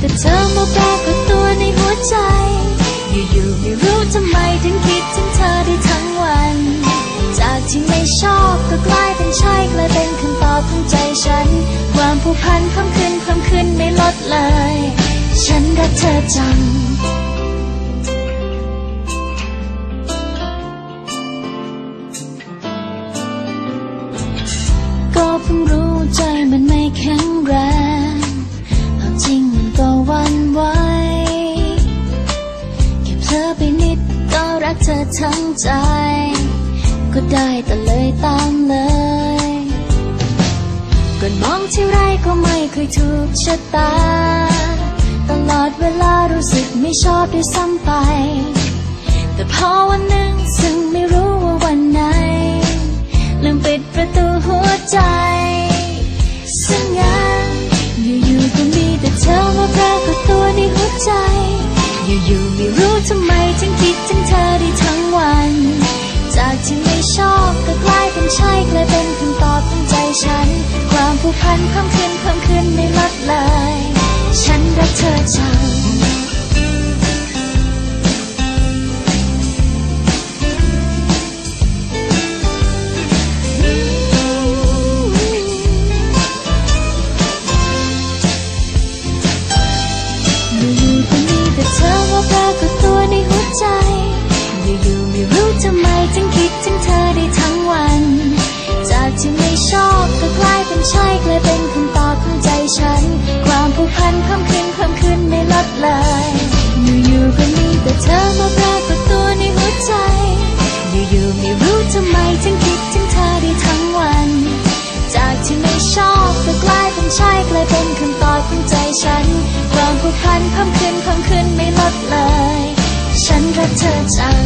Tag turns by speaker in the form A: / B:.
A: แต่เธอมาปรากฏตัวในหัวใจ อยู่ๆไม่รู้ทำไมถึงคิดถึงเธอได้ทั้งวัน จากที่ไม่ชอบก็กลายเป็นใช่กลายเป็นคำตอบของใจฉัน ความผูกพันเพิ่มขึ้นเพิ่มขึ้นไม่ลดเลย ฉันรักเธอจัง เธอทั้งใจ ก็ได้แต่เลยตามเลยก่อนมองที่ไรก็ไม่เคยถูกชะตา ตลอดเวลารู้สึกไม่ชอบด้วยซ้ำไป แต่พอวันหนึ่งซึ่งไม่รู้ว่าวันไหน ลืมปิดประตูหัวใจซึ่งงั้นอยู่ๆก็มีแต่เธอมาปรากฏตัวในหัวใจ อยู่ๆไม่รู้ทำไมถึงคิดถึงเธอได้ทั้งวัน จากที่ไม่ชอบก็กลายเป็นใช่กลายเป็นคำตอบของใจฉัน ความผูกพันเพิ่มขึ้นเพิ่มขึ้นไม่ลดเลย ฉันรักเธอจัง ใช่กลายเป็นคำตอบของใจฉันความผูกพันเพิ่มขึ้นเพิ่มขึ้นไม่ลดเลย ฉันรักเธอจัง